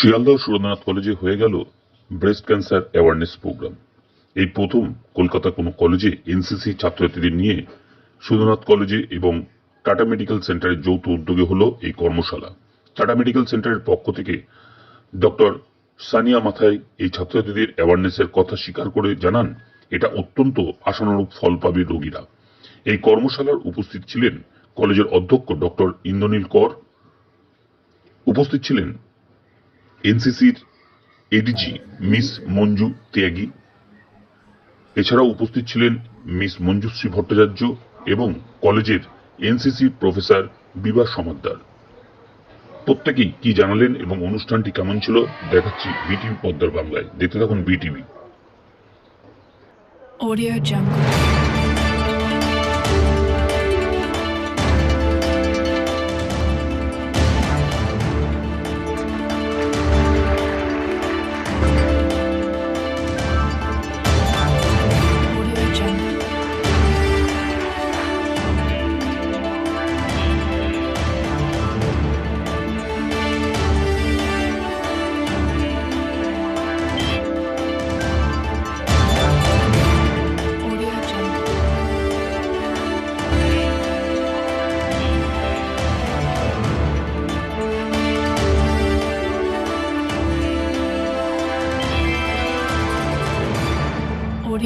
শিয়ালদহ সুরেন্দ্রনাথ কলেজে হয়ে গেল ব্রেস্ট ক্যান্সার অ্যাওয়ারনেস প্রোগ্রাম এই প্রথম কলকাতা কোনো কলেজে এনসিসি ছাত্রছাত্রীদের নিয়ে সুরেন্দ্রনাথ কলেজে এবং টাটা মেডিকেল সেন্টারের যৌথ উদ্যোগে হলো এই কর্মশালা। টাটা মেডিকেল সেন্টারের পক্ষ থেকে ডক্টর সানিয়া মাথায় এই ছাত্রছাত্রীদের অ্যাওয়ারনেসের কথা স্বীকার করে জানান, এটা অত্যন্ত আশানুরূপ ফল পাবে রোগীরা। এই কর্মশালার উপস্থিত ছিলেন কলেজের অধ্যক্ষ ডক্টর ইন্দ্রনীল কর। উপস্থিত ছিলেন এনসিসির এডিজি মিস মঞ্জু ত্যাগী। এছাড়াও উপস্থিত ছিলেন মিস মঞ্জুশ্রী ভট্টাচার্য এবং কলেজের এনসিসি প্রফেসর বিভা সমাদ্দার। প্রত্যেকেই কি জানালেন এবং অনুষ্ঠানটি কেমন ছিল? দেখাচ্ছি বিটিভি পদ্মার বাংলায়। দেখতে থাকুন BTV. Audio Jungle.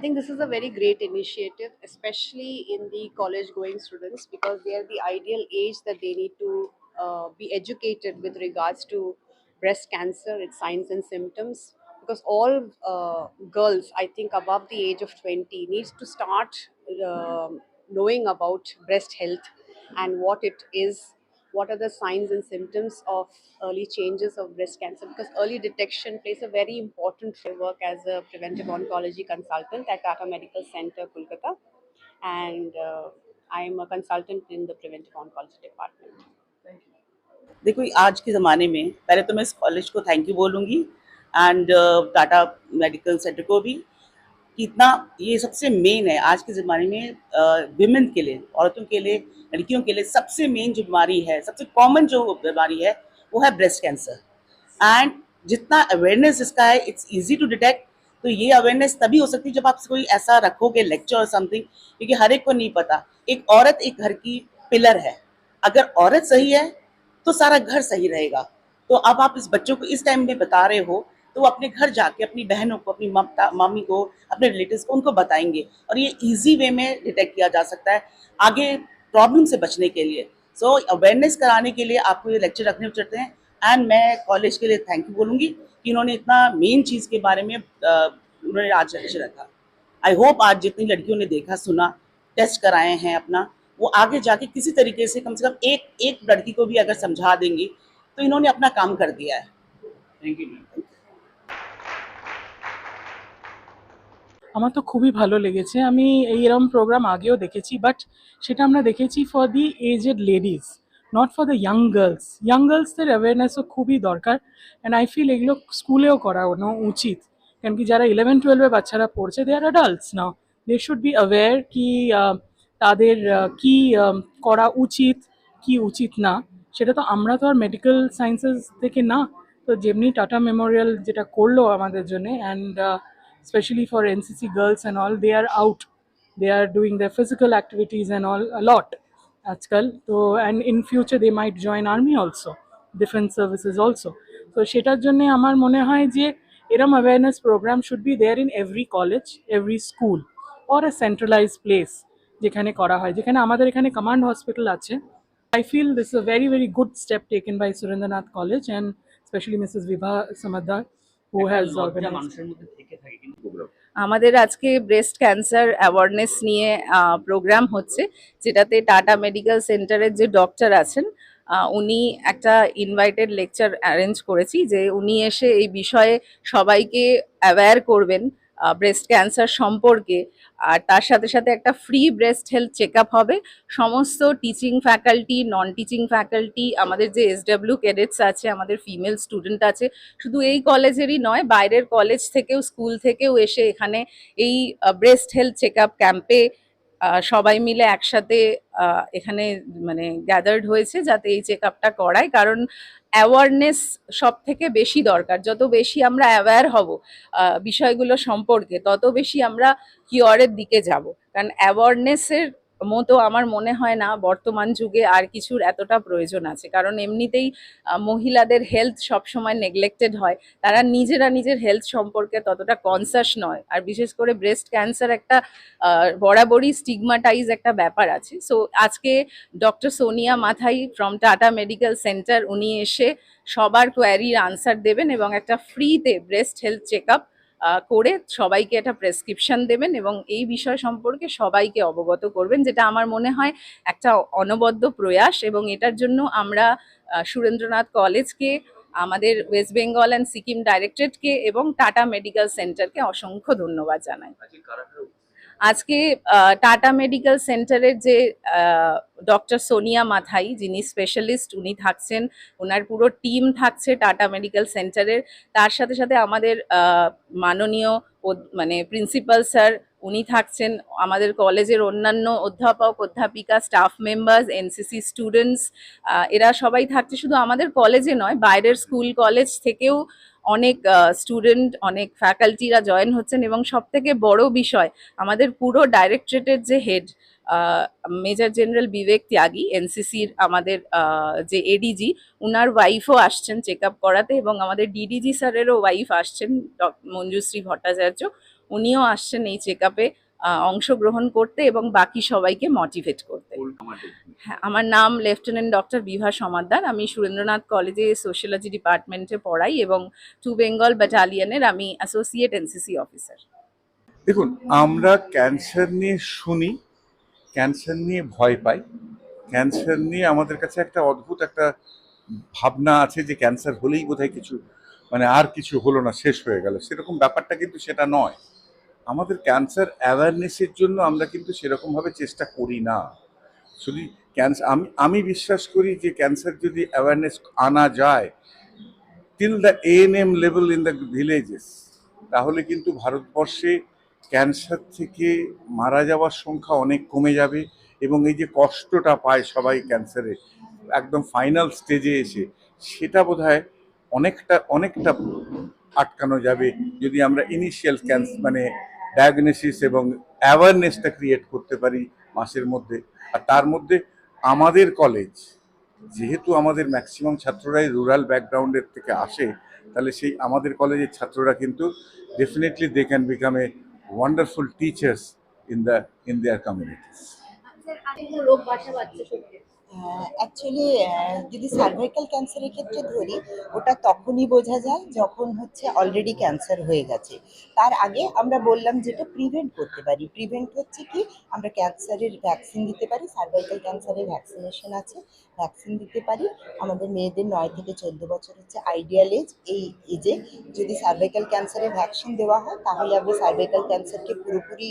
I think this is a very great initiative, especially in the college going students, because they are the ideal age that they need to uh, be educated with regards to breast cancer, its signs and symptoms. Because all uh, girls, I think above the age of 20, needs to start um knowing about breast health and what it is, what are the signs and symptoms of early changes of breast cancer because early detection plays a very important role. I work as a preventive oncology consultant at Tata Medical Center, Kolkata, and uh, I am a consultant in the preventive oncology department. देखो आज के ज़माने में पहले तो मैं इस college को थैंक यू बोलूँगी एंड टाटा मेडिकल सेंटर को भी कि इतना ये सबसे मेन है। आज के ज़माने में विमेन के लिए, औरतों के लिए, लड़कियों के लिए सबसे मेन जो बीमारी है, सबसे कॉमन जो बीमारी है, वो है ब्रेस्ट कैंसर एंड जितना अवेयरनेस इसका है इट्स ईजी टू डिटेक्ट तो ये अवेयरनेस तभी हो सकती है जब आप कोई ऐसा रखोगे लेक्चर और समथिंग क्योंकि हर एक को नहीं पता। एक औरत एक घर की पिलर है। अगर औरत सही है तो सारा घर सही रहेगा। तो अब आप इस बच्चों को इस टाइम में बता रहे हो तो वो अपने घर जाके अपनी बहनों को अपनी ममता मम्मी को अपने रिलेटिव को उनको बताएँगे। और ये इजी वे में डिटेक्ट किया जा सकता है आगे प्रॉब्लम से बचने के लिए। सो so, अवेयरनेस कराने के लिए आपको ये लेक्चर रखने पड़ते हैं। एंड मैं कॉलेज के लिए थैंक यू बोलूँगी कि इन्होंने इतना मेन चीज़ के बारे में उन्होंने आज लेक्चर रखा। आई होप आज जितनी लड़कियों ने देखा सुना टेस्ट कराए हैं अपना वो आगे जाके किसी तरीके से कम से कम एक एक लड़की को भी अगर समझा देंगी तो इन्होंने अपना काम कर दिया है। थैंक यू मैम আমার তো খুবই ভালো লেগেছে। আমি এই এরম প্রোগ্রাম আগেও দেখেছি বাট সেটা আমরা দেখেছি for the aged ladies not for the young girls young গার্লসদের অ্যাওয়ারনেসও খুবই দরকার অ্যান্ড আই ফিল এগুলো স্কুলেও করানো উচিত। কারণ কি যারা ইলেভেন টুয়েলভে বাচ্চারা পড়ছে they are adults now they should be aware কি তাদের কি করা উচিত, কি উচিত না। সেটা তো আমরা তো আর মেডিকেল সায়েন্সেস থেকে না, তো যেমনি টাটা মেমোরিয়াল যেটা করল আমাদের জন্য and especially for NCC girls and all, they are out. They are doing their physical activities and all a lot. Ajkal. So, and in future they might join army also, defense services also. So, সেটার জন্য আমার মনে হয় যে এরম awareness program should be there in every college, every school or a centralized place যেখানে করা হয় যেখানে আমাদের এখানে কমান্ড হসপিটাল আছে I feel this is a very, very good step taken by Surendranath College and especially Mrs. Vibha Samadar, Who has মানুষের মধ্যে থেকে থাকে কিন্তু আমাদের আজকে ব্রেস্ট ক্যান্সার অ্যাওয়ারনেস নিয়ে প্রোগ্রাম হচ্ছে যেটাতে টাটা মেডিকেল সেন্টারের যে ডক্টর আছেন উনি একটা ইনভাইটেড লেকচার অ্যারেঞ্জ করেছি যে উনি এসে এই বিষয়ে সবাইকে অ্যাওয়্যার করবেন ব্রেস্ট ক্যান্সার সম্পর্কে, আর তার সাথে সাথে একটা ফ্রি ব্রেস্ট হেলথ চেক হবে। সমস্ত teaching faculty non teaching faculty আমাদের যে এসডাব্লিউ ক্যাডেটস আছে, আমাদের ফিমেল স্টুডেন্ট আছে, শুধু এই কলেজেরই নয়, বাইরের কলেজ থেকেও স্কুল থেকেও এসে এখানে এই ব্রেস্ট হেলথ চেক ক্যাম্পে সবাই মিলে একসাথে এখানে মানে গ্যাদার্ড হয়েছে যাতে এই চেক আপটা করায়। কারণ অ্যাওয়ারনেস সব থেকে বেশি দরকার। যত বেশি আমরা অ্যাওয়্যার হব বিষয়গুলো সম্পর্কে, তত বেশি আমরা কিওরের দিকে যাব। কারণ অ্যাওয়ারনেসের মতো আমার মনে হয় না বর্তমান যুগে আর কিছুর এতটা প্রয়োজন আছে। কারণ এমনিতেই মহিলাদের হেলথ সবসময় নেগলেক্টেড হয়। তারা নিজেরা নিজের হেলথ সম্পর্কে ততটা কনসাস নয়। আর বিশেষ করে ব্রেস্ট ক্যান্সার একটা বরাবরই স্টিগমাটাইজ একটা ব্যাপার আছে। সো আজকে ডক্টর সোনিয়া মাথাই ফ্রম টাটা মেডিকেল সেন্টার উনি এসে সবার কোয়ারির আনসার দেবেন এবং একটা ফ্রিতে ব্রেস্ট হেলথ চেক করে সবাইকে একটা প্রেসক্রিপশন দেবেন এবং এই বিষয় সম্পর্কে সবাইকে অবগত করবেন, যেটা আমার মনে হয় একটা অনবদ্য প্রয়াস এবং এটার জন্য আমরা সুরেন্দ্রনাথ কলেজকে আমাদের ওয়েস্ট বেঙ্গল অ্যান্ড সিকিম ডাইরেক্টরেটকে এবং টাটা মেডিকেল সেন্টারকে অসংখ্য ধন্যবাদ জানাই। আজকে টাটা মেডিকেল সেন্টারের যে ডক্টর সোনিয়া মাথাই, যিনি স্পেশালিস্ট, উনি থাকছেন ওনার পুরো টিম থাকছে টাটা মেডিকেল সেন্টারের। তার সাথে সাথে আমাদের মাননীয় মানে প্রিন্সিপাল স্যার, উনি থাকছেন, আমাদের কলেজের অন্যান্য অধ্যাপক, অধ্যাপিকা, স্টাফ মেম্বার্স, এনসিসি স্টুডেন্টস এরা সবাই থাকছে। শুধু আমাদের কলেজে নয়, বাইরের স্কুল, কলেজ থেকেও অনেক স্টুডেন্ট অনেক ফ্যাকাল্টিরা জয়েন হচ্ছেন এবং সব থেকে বড় বিষয়, আমাদের পুরো ডাইরেক্টরেটের যে হেড মেজর জেনারেল বিবেক ত্যাগী এনসিসির আমাদের যে এডিজি উনার ওয়াইফও আসছেন চেক আপ করাতে এবং আমাদের ডিডিজি স্যারেরও ওয়াইফ আসছেন মঞ্জুশ্রী ভট্টাচার্য, উনিও আসছেন এই চেক আপে অংশগ্রহণ করতে এবং বাকি সবাইকে মোটিভেট করতে। আমার নাম লেফটেন্যান্ট ডক্টর বিভা সমাদ্দার আমি সুরেন্দ্রনাথ কলেজে সোশিয়োলজি ডিপার্টমেন্টে পড়াই এবং টু বেঙ্গল ব্যাটালিয়ানের আমি অ্যাসোসিয়েট এনসিসি অফিসার দেখুন, আমরা ক্যান্সার নিয়ে শুনি ক্যান্সার নিয়ে ভয় পাই ক্যান্সার নিয়ে আমাদের কাছে একটা অদ্ভুত একটা ভাবনা আছে যে ক্যান্সার হলেই বোধহয় কিছু মানে আর কিছু হলো না, শেষ হয়ে গেল। সেরকম ব্যাপারটা কিন্তু সেটা নয়। আমাদের ক্যান্সার অ্যাওয়ারনেসের জন্য আমরা কিন্তু সেরকমভাবে চেষ্টা করি না। শুধু ক্যান্সার আমি আমি বিশ্বাস করি যে ক্যান্সার যদি অ্যাওয়ারনেস আনা যায় till the N M level in the villages তাহলে কিন্তু ভারতবর্ষে ক্যান্সার থেকে মারা যাওয়ার সংখ্যা অনেক কমে যাবে এবং এই যে কষ্টটা পায় সবাই ক্যান্সারে একদম ফাইনাল স্টেজে এসে, সেটা বোধহয় অনেকটা অনেকটা আটকানো যাবে যদি আমরা ইনিশিয়াল ক্যান্সার মানে ডায়াগনোসিস এবং অ্যাওয়ারনেসটা ক্রিয়েট করতে পারি মাসের মধ্যে। আর তার মধ্যে আমাদের কলেজ যেহেতু আমাদের ম্যাক্সিমাম ছাত্ররাই রুরাল ব্যাকগ্রাউন্ডের থেকে আসে, তাহলে সেই আমাদের কলেজের ছাত্ররা কিন্তু definitely they can become a wonderful teachers in the in their communities actually যদি সার্ভাইকাল ক্যান্সারের ক্ষেত্রে ধরি, ওটা তখনই বোঝা যায় যখন হচ্ছে অলরেডি ক্যান্সার হয়ে গেছে। তার আগে আমরা বললাম যেটা প্রিভেন্ট করতে পারি। প্রিভেন্ট হচ্ছে কি, আমরা ক্যান্সারের ভ্যাকসিন দিতে পারি সার্ভাইকাল ক্যান্সারের ভ্যাকসিনেশন আছে ভ্যাকসিন দিতে পারি। আমাদের মেয়েদের নয় থেকে চোদ্দ বছর হচ্ছে আইডিয়াল এজ এই এজে যদি সার্ভাইকাল ক্যান্সারের ভ্যাকসিন দেওয়া হয়, তাহলে আমরা সার্ভাইকাল ক্যান্সারকে পুরোপুরি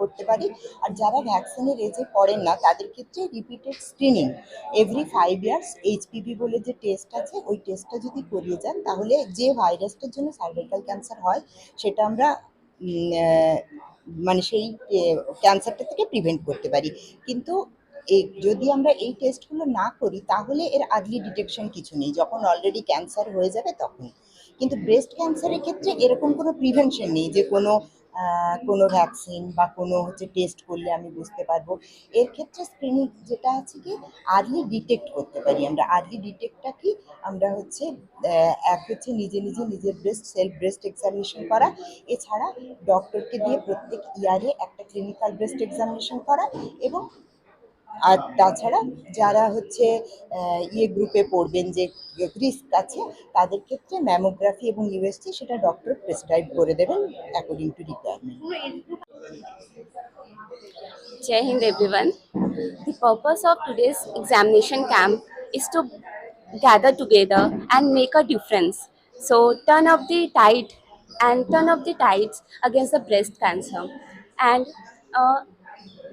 করতে পারি। আর যারা ভ্যাকসিনের এজে পড়েন না, তাদের ক্ষেত্রে repeated screening every five years HPV বলে যে টেস্ট আছে, ওই টেস্টটা যদি করিয়ে যান, তাহলে যে ভাইরাসটার জন্য সার্ভাইকাল ক্যান্সার হয়, সেটা আমরা মানে সেই ক্যান্সারটা থেকে প্রিভেন্ট করতে পারি। কিন্তু এই যদি আমরা এই টেস্টগুলো না করি, তাহলে এর আর্লি ডিটেকশন কিছু নেই। যখন অলরেডি ক্যান্সার হয়ে যাবে, তখন। কিন্তু ব্রেস্ট ক্যান্সারের ক্ষেত্রে এরকম কোনো প্রিভেনশন নেই যে কোনো কোনো ভ্যাকসিন বা কোনো হচ্ছে টেস্ট করলে আমি বুঝতে পারব। এর ক্ষেত্রে স্ক্রিনিং যেটা আছে কি আর্লি ডিটেক্ট করতে পারি আমরা। আর্লি ডিটেক্টটা কি, আমরা হচ্ছে এক হচ্ছে নিজে নিজে নিজের ব্রেস্ট সেলফ ব্রেস্ট এক্সামিনেশন করা। এছাড়া ডক্টরকে দিয়ে প্রত্যেক ইয়ারে একটা ক্লিনিক্যাল ব্রেস্ট এক্সামিনেশন করা এবং আর তাছাড়া যারা হচ্ছে ইয়ে গ্রুপে পড়বেন যে রিস্ক আছে তাদের ক্ষেত্রে ম্যামোগ্রাফি এবং ইউএসটি সেটা ডক্টর প্রেসক্রাইব করে দেবেন according to requirement Jai Hind everyone. The purpose of today's examination camp is to gather together and make a difference. So turn up the tide and turn up the tides against the breast cancer. And uh,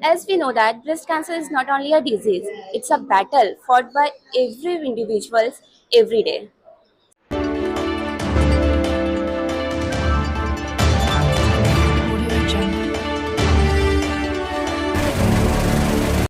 as we know that breast cancer is not only a disease, it's a battle fought by every individuals every day.